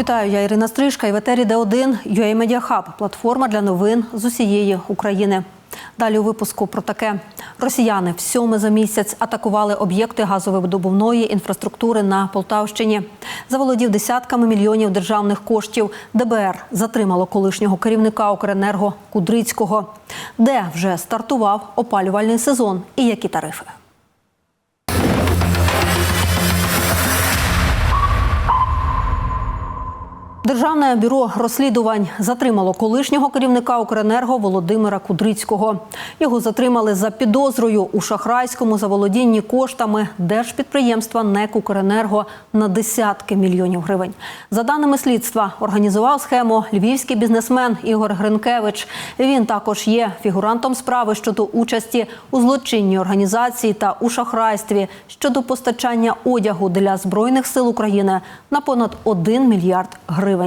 Вітаю, я Ірина Стрижка і в етері Д1 UA Media Hub – платформа для новин з усієї України. Далі у випуску про таке. Росіяни в сьоме за місяць атакували об'єкти газовидобувної інфраструктури на Полтавщині. Заволодів десятками мільйонів державних коштів. ДБР затримало колишнього керівника Укренерго Кудрицького. Де вже стартував опалювальний сезон і які тарифи? Державне бюро розслідувань затримало колишнього керівника Укренерго Володимира Кудрицького. Його затримали за підозрою у шахрайському заволодінні коштами держпідприємства НЕК Укренерго на десятки мільйонів гривень. За даними слідства, організував схему львівський бізнесмен Ігор Гринкевич. Він також є фігурантом справи щодо участі у злочинній організації та у шахрайстві щодо постачання одягу для збройних сил України на понад 1 мільярд гривень.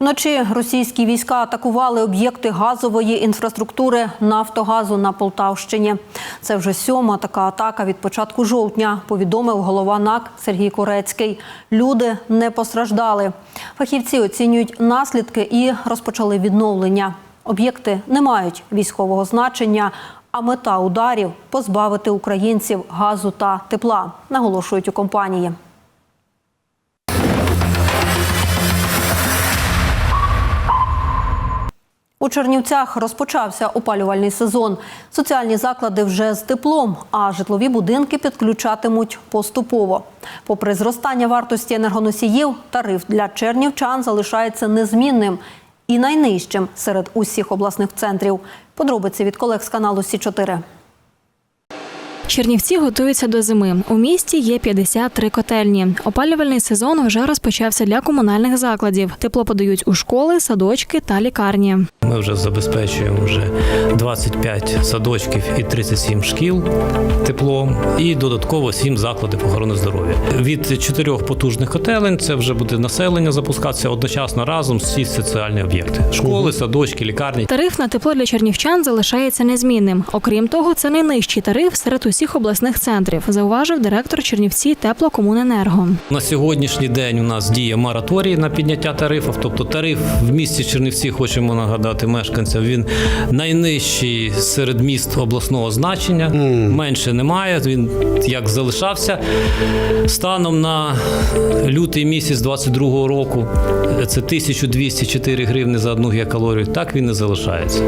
Вночі російські війська атакували об'єкти газової інфраструктури Нафтогазу на Полтавщині. Це вже сьома така атака від початку жовтня, повідомив голова НАК Сергій Корецький. Люди не постраждали. Фахівці оцінюють наслідки і розпочали відновлення. Об'єкти не мають військового значення, а мета ударів позбавити українців газу та тепла, наголошують у компанії. У Чернівцях розпочався опалювальний сезон. Соціальні заклади вже з теплом, а житлові будинки підключатимуть поступово. Попри зростання вартості енергоносіїв, тариф для чернівчан залишається незмінним і найнижчим серед усіх обласних центрів. Подробиці від колег з каналу Сі 4 Чернівці готуються до зими. У місті є 53 котельні. Опалювальний сезон вже розпочався для комунальних закладів. Тепло подають у школи, садочки та лікарні. Ми вже забезпечуємо вже 25 садочків і 37 шкіл теплом, і додатково 7 закладів охорони здоров'я. Від чотирьох потужних котелень це вже буде населення запускатися одночасно разом всі соціальні об'єкти: школи, садочки, лікарні. Тариф на тепло для чернівчан залишається незмінним. Окрім того, це найнижчий тариф серед усіх обласних центрів, зауважив директор Чернівці теплокомуненерго. На сьогоднішній день у нас діє мораторій на підняття тарифів. Тобто тариф в місті Чернівці, хочемо нагадати мешканцям, він найнижчий серед міст обласного значення. Менше немає. Він як залишався станом на лютий місяць 22 року. Це 1204 гривни за одну гігакалорію. Так він і залишається.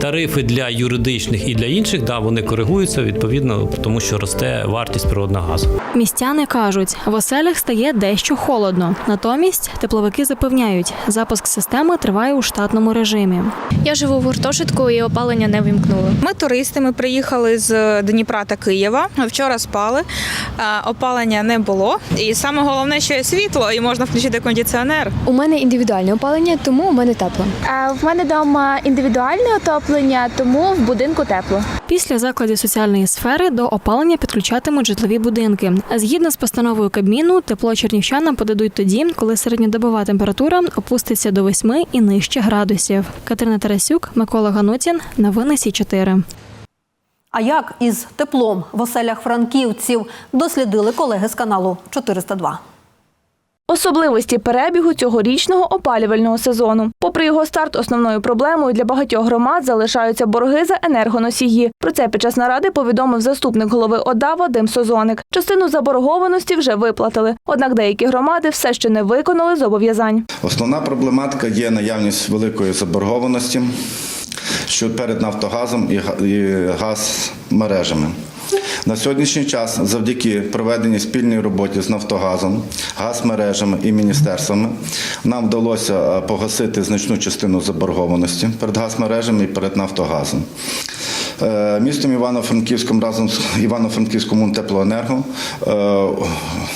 Тарифи для юридичних і для інших, да, вони коригуються відповідно, тому що росте вартість природного газу. Містяни кажуть, в оселях стає дещо холодно. Натомість тепловики запевняють, запуск системи триває у штатному режимі. Я живу в гуртожитку і опалення не вимкнули. Ми туристи, ми приїхали з Дніпра та Києва. Вчора спали, опалення не було. І саме головне, що є світло, і можна включити кондиціонер. У мене індивідуальне опалення, тому у мене тепло. А в мене вдома індивідуальне отоплення, тому в будинку тепло. Після закладів соціальної сфери до опалення підключатимуть житлові будинки. Згідно з постановою Кабміну, тепло чернівчанам подадуть тоді, коли середньодобова температура опуститься до 8 і нижче градусів. Катерина Тарасюк, Микола Ганутін. Новини Сі 4 А як із теплом в оселях франківців дослідили колеги з каналу 402. Особливості перебігу цьогорічного опалювального сезону. Попри його старт, основною проблемою для багатьох громад залишаються борги за енергоносії. Про це під час наради повідомив заступник голови ОДА Вадим Созоник. Частину заборгованості вже виплатили. Однак деякі громади все ще не виконали зобов'язань. Основна проблематика є наявність великої заборгованості що перед Нафтогазом і газмережами. На сьогоднішній час, завдяки проведеній спільній роботі з Нафтогазом, газмережами і міністерствами, нам вдалося е, погасити значну частину заборгованості перед газмережами і перед Нафтогазом. Е, Містом Івано-Франківським разом з Івано-Франківському теплоенерго е,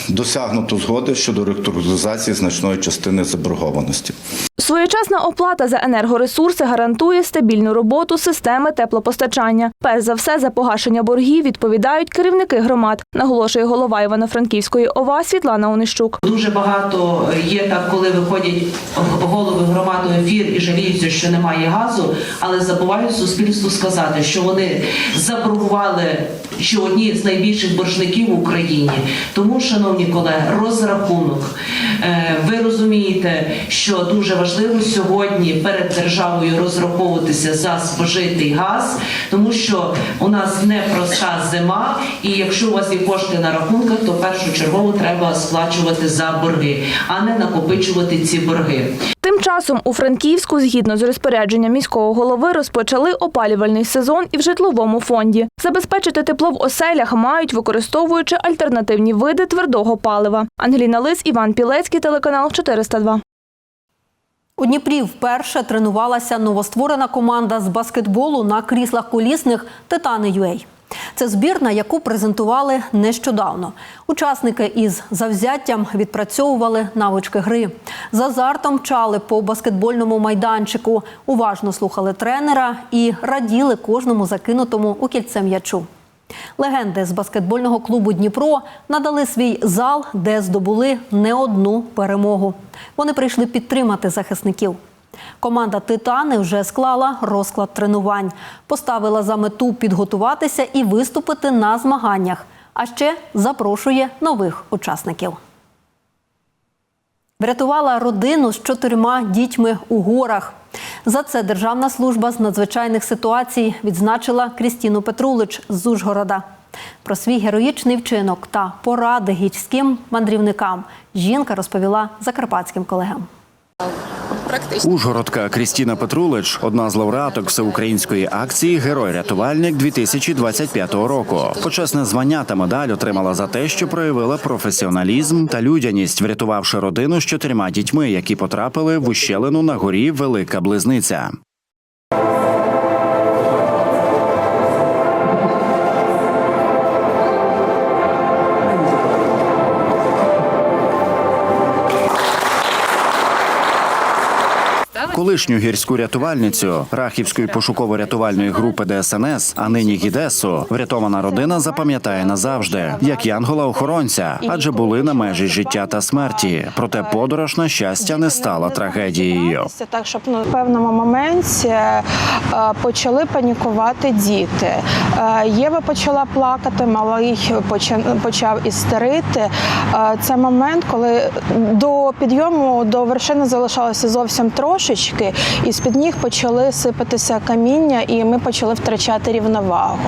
досягнуто згоди щодо реструктуризації значної частини заборгованості. Своєчасна оплата за енергоресурси гарантує стабільну роботу системи теплопостачання. Перш за все, за погашення боргів відповідають керівники громад, наголошує голова Івано-Франківської ОВА Світлана Онищук. Дуже багато є так, коли виходять голови громад у ефір і жаліються, що немає газу, але забувають суспільству сказати, що вони вони заборгували, що одні з найбільших боржників в Україні. Тому, шановні колеги, розрахунок. Е, Ви розумієте, що дуже важливо сьогодні перед державою розраховуватися за спожитий газ, тому що у нас непроста зима, і якщо у вас є кошти на рахунках, то першочергово треба сплачувати за борги, а не накопичувати ці борги. Тим часом у Франківську, згідно з розпорядженням міського голови, розпочали опалювальний сезон і в житловому фонді. Забезпечити тепло в оселях мають, використовуючи альтернативні види твердого палива. Ангеліна Лис, Іван Пілецький, телеканал 402. У Дніпрі вперше тренувалася новостворена команда з баскетболу на кріслах колісних Титани UA. Це збірна, яку презентували нещодавно. Учасники із завзяттям відпрацьовували навички гри. З азартом мчали по баскетбольному майданчику, уважно слухали тренера і раділи кожному закинутому у кільце м'ячу. Легенди з баскетбольного клубу Дніпро надали свій зал, де здобули не одну перемогу. Вони прийшли підтримати захисників. Команда Титани вже склала розклад тренувань, поставила за мету підготуватися і виступити на змаганнях. А ще запрошує нових учасників. Врятувала родину з чотирма дітьми у горах. За це Державна служба з надзвичайних ситуацій відзначила Крістіну Петрулич з Ужгорода. Про свій героїчний вчинок та поради гірським мандрівникам жінка розповіла закарпатським колегам. Ужгородка Крістіна Петрулич одна з лауреаток всеукраїнської акції Герой-рятувальник 2025 року. Почесне звання та медаль отримала за те, що проявила професіоналізм та людяність, врятувавши родину з чотирма дітьми, які потрапили в ущелину на горі Велика Близниця. Колишню гірську рятувальницю Рахівської пошуково-рятувальної групи ДСНС, а нині Гідесу, врятована родина запам'ятає назавжди, як янгола-охоронця, адже були на межі життя та смерті. Проте подорож на щастя не стала трагедією. Так, щоб ну, в певному моменті е, почали панікувати діти. Е, Єва почала плакати, малий поча- почав істерити. Е, Це момент, коли до підйому до вершини залишалося зовсім трошечки, і з-під ніг почали сипатися каміння, і ми почали втрачати рівновагу.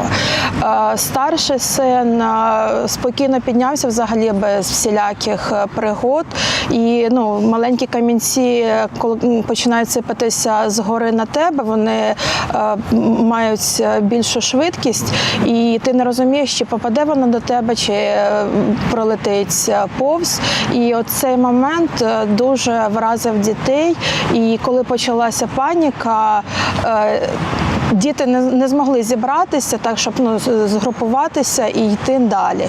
Е, Старший син е, спокійно піднявся взагалі без всіляких е, пригод. І ну, маленькі камінці, коли починають сипатися згори на тебе, вони мають більшу швидкість, і ти не розумієш, чи попаде воно до тебе, чи пролетить повз. І оцей момент дуже вразив дітей. І коли почалася паніка, е, діти не, не змогли зібратися так, щоб ну, згрупуватися і йти далі.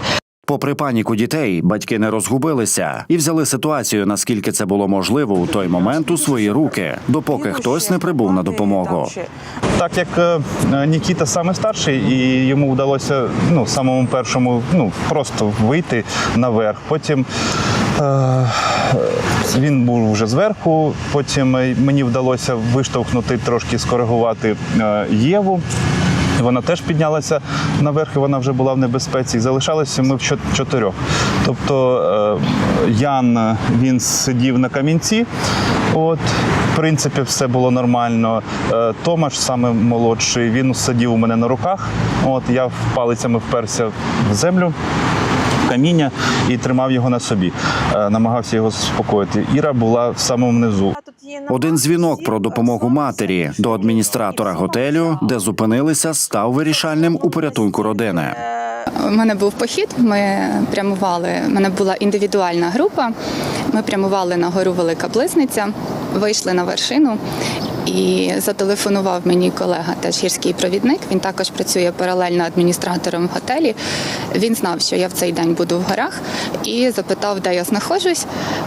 Попри паніку дітей, батьки не розгубилися і взяли ситуацію, наскільки це було можливо у той момент у свої руки, допоки хтось не прибув на допомогу. Так як е, Нікіта саме старший, і йому вдалося ну, самому першому ну, просто вийти наверх. Потім він був вже зверху, потім е, мені вдалося виштовхнути, трошки скоригувати е, Єву. Вона теж піднялася наверх, і вона вже була в небезпеці. Залишалися ми в чотирьох. Тобто е, Ян е, він сидів на камінці. От, в принципі, все було нормально. Е, Томаш, саме молодший, він сидів у мене на руках. От я палицями вперся в землю. Каміння і тримав його на собі, Е, намагався його заспокоїти. Іра була в самому низу. Один дзвінок про допомогу матері до адміністратора готелю, де зупинилися, став вирішальним у порятунку родини. У мене був похід. Ми прямували. У мене була індивідуальна група. Ми прямували на гору Велика Близниця, вийшли на вершину. І зателефонував мені колега, теж гірський провідник. Він також працює паралельно адміністратором в готелі. Він знав, що я в цей день буду в горах, і запитав, де я знаходжусь.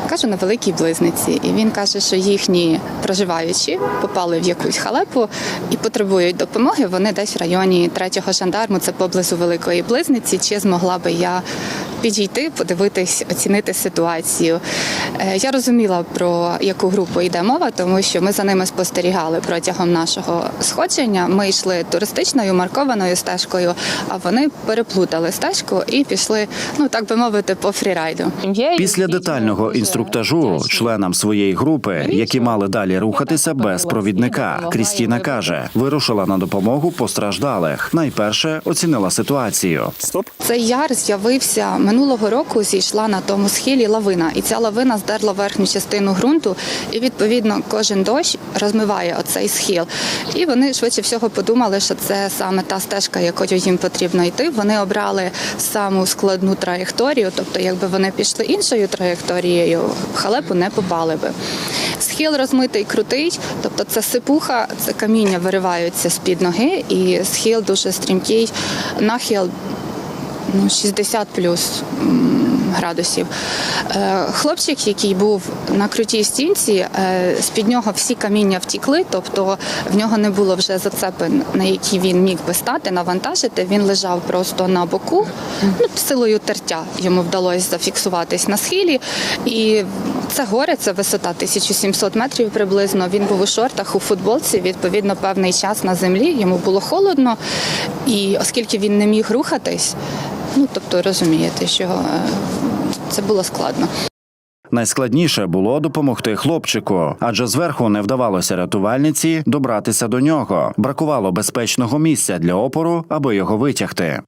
Кажу, на великій близниці. І він каже, що їхні проживаючі попали в якусь халепу і потребують допомоги. Вони десь в районі третього жандарму, це поблизу великої близниці. Чи змогла би я підійти, подивитись, оцінити ситуацію? Е, Я розуміла про яку групу йде мова, тому що ми за ними спостерігали. Спостерігали протягом нашого сходження. Ми йшли туристичною маркованою стежкою, а вони переплутали стежку і пішли, ну так би мовити, по фрірайду. Після детального інструктажу членам своєї групи, які мали далі рухатися без провідника, Крістіна каже, вирушила на допомогу постраждалих. Найперше оцінила ситуацію. Стоп. Цей яр з'явився минулого року. Зійшла на тому схилі лавина, і ця лавина здерла верхню частину ґрунту. І відповідно кожен дощ розмиває оцей схил. І вони швидше всього подумали, що це саме та стежка, якою їм потрібно йти. Вони обрали саму складну траєкторію, тобто, якби вони пішли іншою траєкторією, в халепу не попали би. Схил розмитий крутий, тобто це сипуха, це каміння вириваються з під ноги, і схил дуже стрімкий, нахил ну, 60 плюс градусів. Е, Хлопчик, який був на крутій стінці, е, з-під нього всі каміння втікли, тобто в нього не було вже зацепи, на які він міг би стати, навантажити. Він лежав просто на боку. Ну, силою тертя йому вдалося зафіксуватись на схилі. І це горе, це висота 1700 метрів приблизно. Він був у шортах, у футболці. Відповідно, певний час на землі. Йому було холодно, і оскільки він не міг рухатись, ну тобто розумієте, що е, це було складно. Найскладніше було допомогти хлопчику, адже зверху не вдавалося рятувальниці добратися до нього. Бракувало безпечного місця для опору, аби його витягти.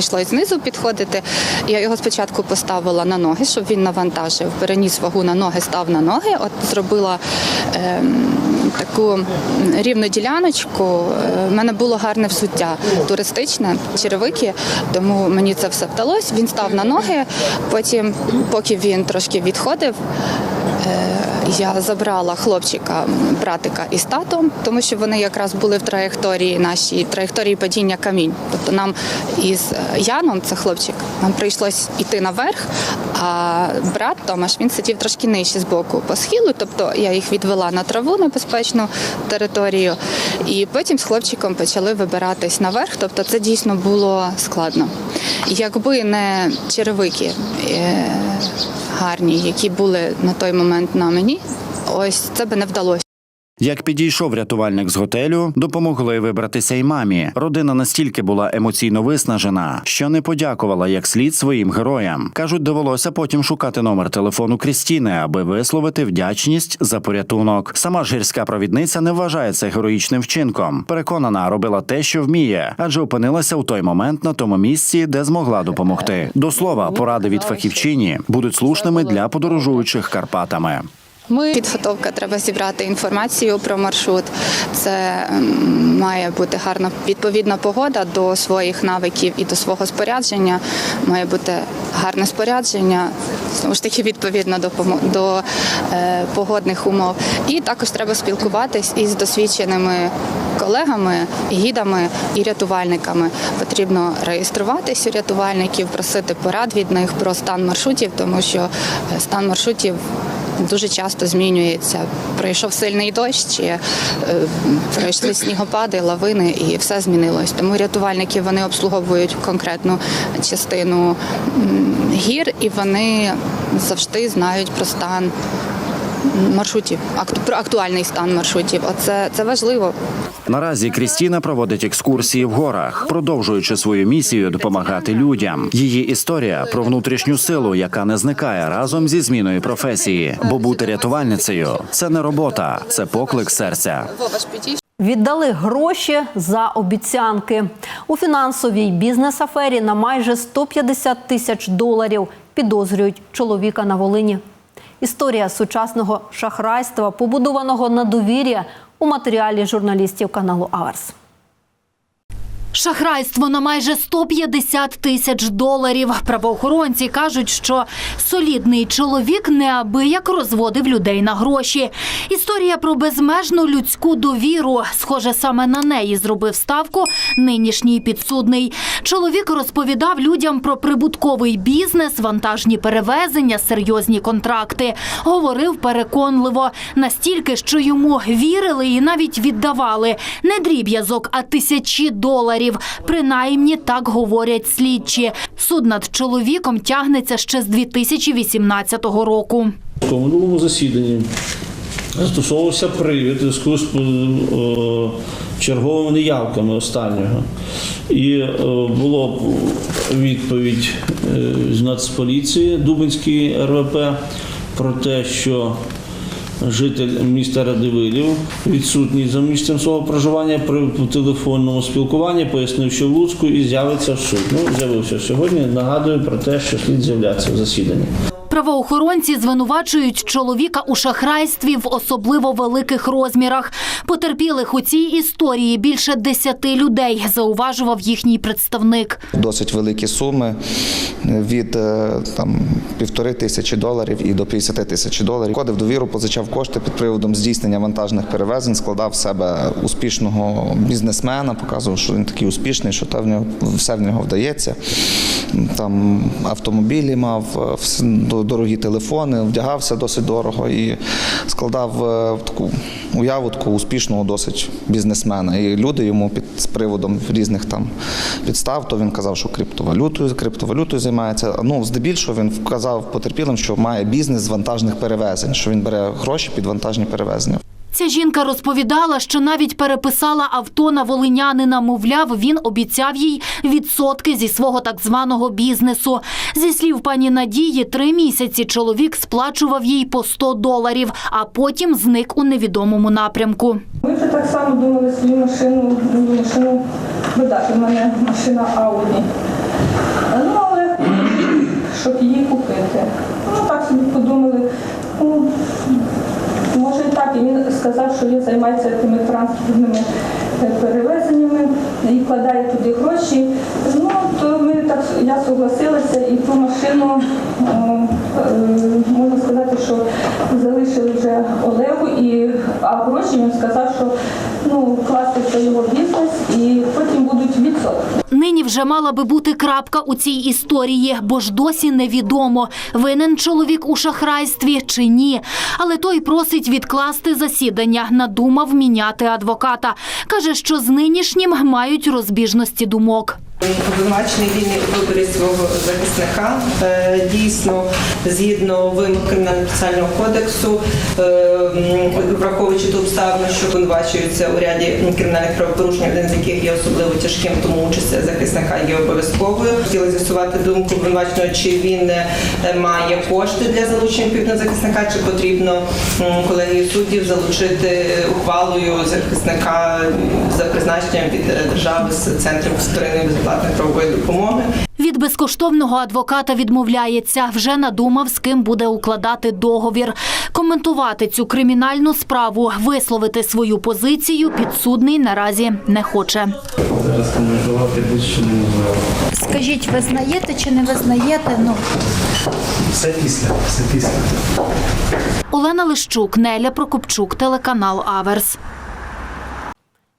Йшлось знизу підходити. Я його спочатку поставила на ноги, щоб він навантажив, переніс вагу на ноги, став на ноги. От зробила ем, таку рівну діляночку. У мене було гарне взуття туристичне, черевики, тому мені це все вдалося. Він став на ноги. Потім, поки він трошки відходив, е, я забрала хлопчика, братика із татом, тому що вони якраз були в траєкторії нашій траєкторії падіння камінь. Тобто нам із Яном, це хлопчик, нам прийшлось йти наверх, а брат Томаш він сидів трошки нижче з боку по схилу. Тобто я їх відвела на траву на безпечну територію, і потім з хлопчиком почали вибиратись наверх. Тобто це дійсно було складно. Якби не черевики. Гарні, які були на той момент на мені, ось це би не вдалося. Як підійшов рятувальник з готелю, допомогли вибратися й мамі. Родина настільки була емоційно виснажена, що не подякувала як слід своїм героям. кажуть, довелося потім шукати номер телефону Крістіни, аби висловити вдячність за порятунок. Сама ж гірська провідниця не вважає це героїчним вчинком. Переконана, робила те, що вміє, адже опинилася у той момент на тому місці, де змогла допомогти. До слова, поради від фахівчині будуть слушними для подорожуючих Карпатами. Ми підготовка треба зібрати інформацію про маршрут. Це має бути гарна відповідна погода до своїх навиків і до свого спорядження. Має бути гарне спорядження, знову ж таки відповідно до до е, погодних умов. І також треба спілкуватись із досвідченими колегами, гідами і рятувальниками. Потрібно реєструватись у рятувальників, просити порад від них про стан маршрутів, тому що е, стан маршрутів дуже часто змінюється. Пройшов сильний дощ, е, пройшли снігопади, лавини, і все змінилось. Тому рятувальники вони обслуговують конкретну частину гір, і вони завжди знають про стан маршрутів, актуальний стан маршрутів. Оце це важливо. Наразі Крістіна проводить екскурсії в горах, продовжуючи свою місію допомагати людям. Її історія про внутрішню силу, яка не зникає разом зі зміною професії. Бо бути рятувальницею це не робота, це поклик серця. Віддали гроші за обіцянки у фінансовій бізнес-афері на майже 150 тисяч доларів. Підозрюють чоловіка на Волині. Історія сучасного шахрайства, побудованого на довір'я у матеріалі журналістів каналу Аверс. Шахрайство на майже 150 тисяч доларів. Правоохоронці кажуть, що солідний чоловік неабияк розводив людей на гроші. Історія про безмежну людську довіру. Схоже, саме на неї зробив ставку нинішній підсудний. Чоловік розповідав людям про прибутковий бізнес, вантажні перевезення, серйозні контракти. Говорив переконливо, настільки, що йому вірили і навіть віддавали не дріб'язок, а тисячі доларів. Принаймні так говорять слідчі. Суд над чоловіком тягнеться ще з 2018 року. У минулому засіданні застосовувався привід зв'язку з е, черговими неявками останнього. І е, було відповідь е, з Нацполіції Дубинської РВП про те, що житель міста Радивилів, відсутній за місцем свого проживання при телефонному спілкуванні, пояснив, що в Луцьку і з'явиться в суд. Ну, з'явився сьогодні. Нагадую про те, що слід з'являтися в засіданні. Правоохоронці звинувачують чоловіка у шахрайстві в особливо великих розмірах. Потерпілих у цій історії більше десяти людей, зауважував їхній представник. Досить великі суми від е, там півтори тисячі доларів і до 50 тисяч доларів. Входив в довіру, позичав кошти під приводом здійснення вантажних перевезень, складав в себе успішного бізнесмена, показував, що він такий успішний, що та в нього все в нього вдається. Там автомобілі мав, е, до- дорогі телефони, вдягався досить дорого і складав е, таку уяву таку успішного досить бізнесмена. І люди йому під з приводом різних там підстав, то він казав, що криптовалютою, криптовалютою займається. Ну, здебільшого він вказав потерпілим, що має бізнес з вантажних перевезень, що він бере гроші під вантажні перевезення. Ця жінка розповідала, що навіть переписала авто на волинянина. Мовляв, він обіцяв їй відсотки зі свого так званого бізнесу. Зі слів пані Надії, три місяці чоловік сплачував їй по 100 доларів, а потім зник у невідомому напрямку. Ми вже так само думали свою машину, машину видати. У мене машина Ауді. Ну, але щоб її купити. Ну, так собі подумали. Ну, може і він сказав, що він займається тими транспортними е, перевезеннями і вкладає туди гроші. Ну, так, я согласилася і ту машину, е, е, можна сказати, що залишили вже Олегу, і, а гроші він сказав, що ну, вкласти в його бізнес і потім будуть відсотки. Нині вже мала би бути крапка у цій історії, бо ж досі невідомо, винен чоловік у шахрайстві чи ні. Але той просить відкласти засідання, надумав міняти адвоката. Каже, що з нинішнім мають розбіжності думок. Обвинувачений вільний у виборі свого захисника. Е, Дійсно, згідно вимог кримінально-процесуального кодексу, е, враховуючи ту обставину, що обвинувачуються у ряді кримінальних правопорушень, один з яких є особливо тяжким, тому участь захисника є обов'язковою. Хотіли з'ясувати думку обвинуваченого, чи він е, має кошти для залучення відповідного захисника, чи потрібно м, колегію суддів залучити ухвалою захисника за призначенням від держави з центром вторинної безоплатної правової допомоги. Від безкоштовного адвоката відмовляється. Вже надумав, з ким буде укладати договір. Коментувати цю кримінальну справу, висловити свою позицію підсудний наразі не хоче. Зараз коментувати будь-що не можу. Скажіть, визнаєте чи не визнаєте? Ну Все після, все після. Олена Лищук, Неля Прокопчук, телеканал Аверс.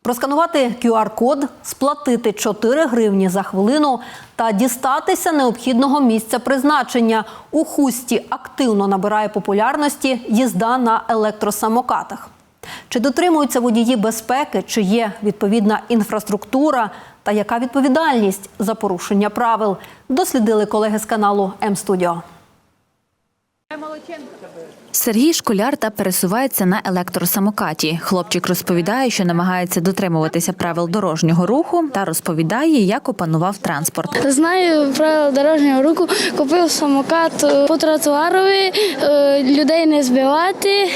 Просканувати QR-код, сплатити 4 гривні за хвилину та дістатися необхідного місця призначення. У хусті активно набирає популярності їзда на електросамокатах. Чи дотримуються водії безпеки, чи є відповідна інфраструктура та яка відповідальність за порушення правил, дослідили колеги з каналу М-Студіо. Сергій школяр та пересувається на електросамокаті. Хлопчик розповідає, що намагається дотримуватися правил дорожнього руху та розповідає, як опанував транспорт. Знаю правила дорожнього руху, купив самокат е, по тротуарові, е, людей не збивати,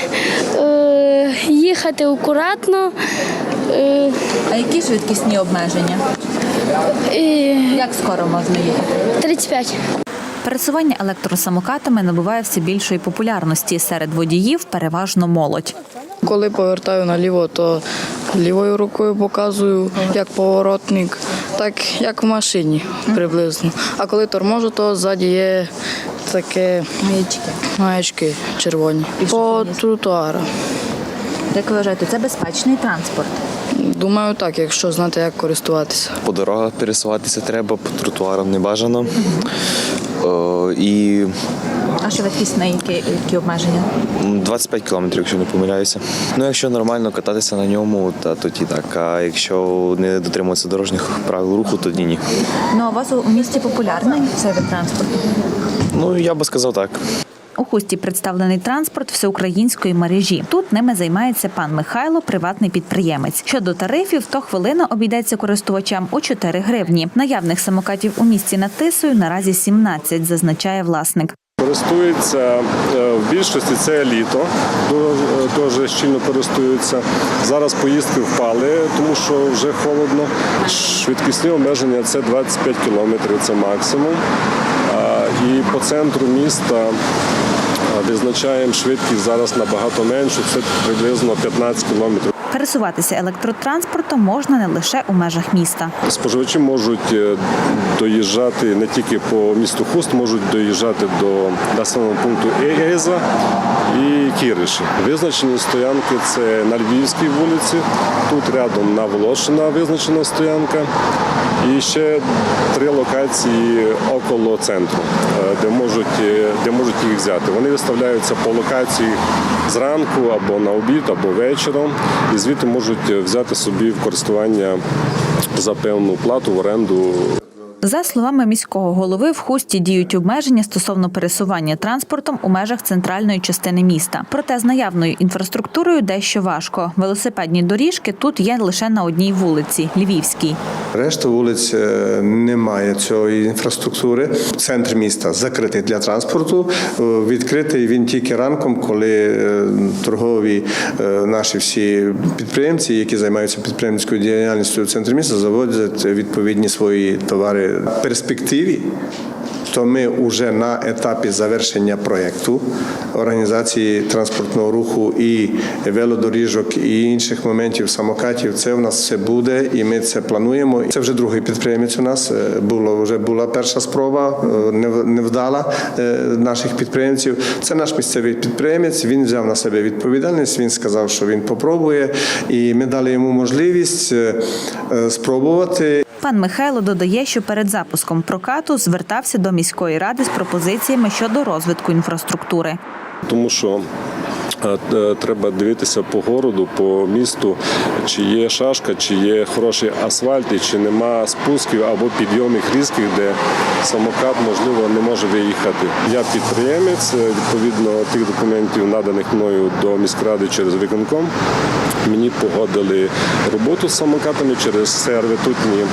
е, їхати акуратно. А які швидкісні обмеження? Як скоро можна їхати? 35. Пересування електросамокатами набуває все більшої популярності серед водіїв, переважно молодь. Коли повертаю наліво, то лівою рукою показую як поворотник, так як в машині приблизно. А коли торможу, то ззаді є таке маячки, маячки червоні. По тротуару. Як ви вважаєте, це безпечний транспорт? Думаю, так, якщо знати, як користуватися. По дорогах пересуватися треба, по тротуарам не бажано. Е, І А швидкісні які, які обмеження? 25 кілометрів, якщо не помиляюся. Ну, якщо нормально кататися на ньому, та тоді так. А якщо не дотримуватися дорожніх правил руху, тоді ні. Ну а у вас у місті популярний цей вид транспорту? Ну, я би сказав так. У хусті представлений транспорт всеукраїнської мережі. Тут ними займається пан Михайло, приватний підприємець. Щодо тарифів, то хвилина обійдеться користувачам у 4 гривні. Наявних самокатів у місті над Тисою наразі 17, зазначає власник. Користуються е, в більшості це літо, дуже щільно користуються. Зараз поїздки впали, тому що вже холодно. Швидкісні обмеження це 25 кілометрів, це максимум. І по центру міста е, визначаємо швидкість зараз набагато меншу, це приблизно 15 кілометрів. Пересуватися електротранспортом можна не лише у межах міста. Споживачі можуть е, доїжджати не тільки по місту Хуст, можуть доїжджати до населеного пункту Еза і Кіриші. Визначені стоянки це на Львівській вулиці, тут рядом на Волошина визначена стоянка. І ще три локації около центру, е, де можуть, е, де можуть їх взяти. Вони виставляються по локації зранку або на обід, або вечором, і звідти можуть взяти собі в користування за певну плату в оренду За словами міського голови, в хусті діють обмеження стосовно пересування транспортом у межах центральної частини міста. Проте з наявною інфраструктурою дещо важко. Велосипедні доріжки тут є лише на одній вулиці Львівській. Решта вулиць е, немає цієї інфраструктури. Центр міста закритий для транспорту. Е, Відкритий він тільки ранком, коли е, торгові наші всі підприємці, які займаються підприємницькою діяльністю в центрі міста, заводять відповідні свої товари перспективі. То ми вже на етапі завершення проєкту організації транспортного руху і велодоріжок і інших моментів самокатів. Це в нас все буде, і ми це плануємо. Це вже другий підприємець. У нас було вже була перша спроба, нев- невдала наших підприємців. Це наш місцевий підприємець. Він взяв на себе відповідальність. Він сказав, що він попробує, і ми дали йому можливість спробувати. Пан Михайло додає, що перед запуском прокату звертався до міської ради з пропозиціями щодо розвитку інфраструктури. тому що треба дивитися по городу, по місту, чи є шашка, чи є хороший асфальт, і чи нема спусків або підйомів різких, де самокат можливо не може виїхати. Я підприємець, е, відповідно тих документів, наданих мною до міськради через виконком. Мені погодили роботу з самокатами через сервітутні е,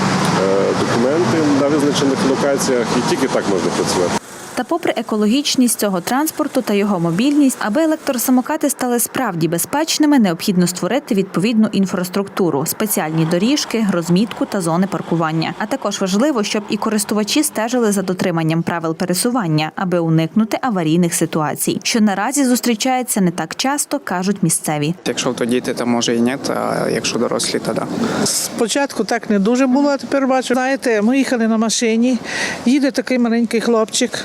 документи на визначених локаціях, і тільки так можна працювати. Та попри екологічність цього транспорту та його мобільність, аби електросамокати стали справді безпечними, необхідно створити відповідну інфраструктуру, спеціальні доріжки, розмітку та зони паркування. А також важливо, щоб і користувачі стежили за дотриманням правил пересування, аби уникнути аварійних ситуацій, що наразі зустрічається не так часто, кажуть місцеві. Якщо то діти, то може і ні, а якщо дорослі, то да. Спочатку так не дуже було, а тепер бачу. Знаєте, ми їхали на машині, їде такий маленький хлопчик.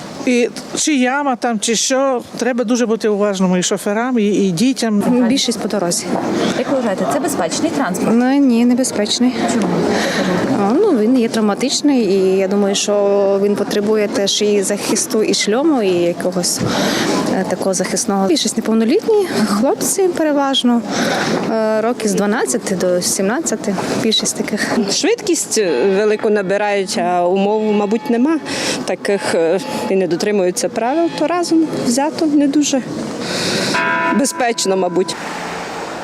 І чи яма там, чи що, треба дуже бути уважним і шоферам, і, і дітям. Більшість по дорозі. Як ви вважаєте, це безпечний транспорт? Ну ні, небезпечний. Чому? Ну він є травматичний, і я думаю, що він потребує теж і захисту, і шльому, і якогось е, такого захисного. Більшість неповнолітні, хлопці переважно, е, років з 12 до 17, більшість таких. Швидкість велику набирають, а умов, мабуть, нема таких е, і не дотримуються правил, то разом взято не дуже безпечно, мабуть.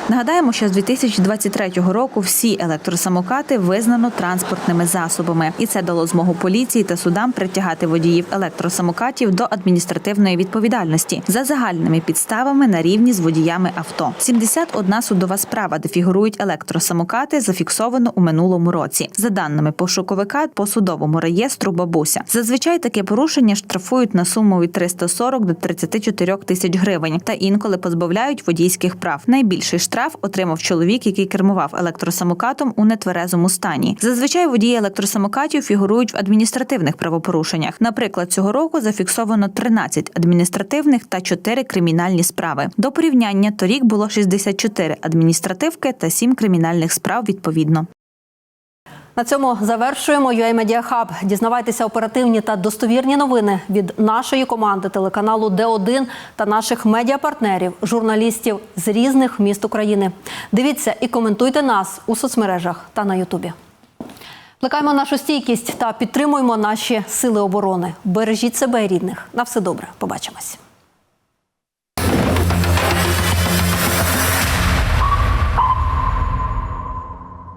Нагадаємо, що з 2023 року всі електросамокати визнано транспортними засобами, і це дало змогу поліції та судам притягати водіїв електросамокатів до адміністративної відповідальності за загальними підставами на рівні з водіями авто. 71 судова справа, де фігурують електросамокати, зафіксовано у минулому році. За даними пошуковика по судовому реєстру бабуся. Зазвичай таке порушення штрафують на суму від 340 до 34 тисяч гривень та інколи позбавляють водійських прав. Найбільший штраф отримав чоловік, який кермував електросамокатом у нетверезому стані. Зазвичай водії електросамокатів фігурують в адміністративних правопорушеннях. Наприклад, цього року зафіксовано 13 адміністративних та 4 кримінальні справи. До порівняння торік було 64 адміністративки та 7 кримінальних справ відповідно. На цьому завершуємо UA Media Hub. Дізнавайтеся оперативні та достовірні новини від нашої команди телеканалу Д1 та наших медіапартнерів, журналістів з різних міст України. Дивіться і коментуйте нас у соцмережах та на Ютубі. Плекаємо нашу стійкість та підтримуємо наші сили оборони. Бережіть себе і рідних. На все добре. Побачимось.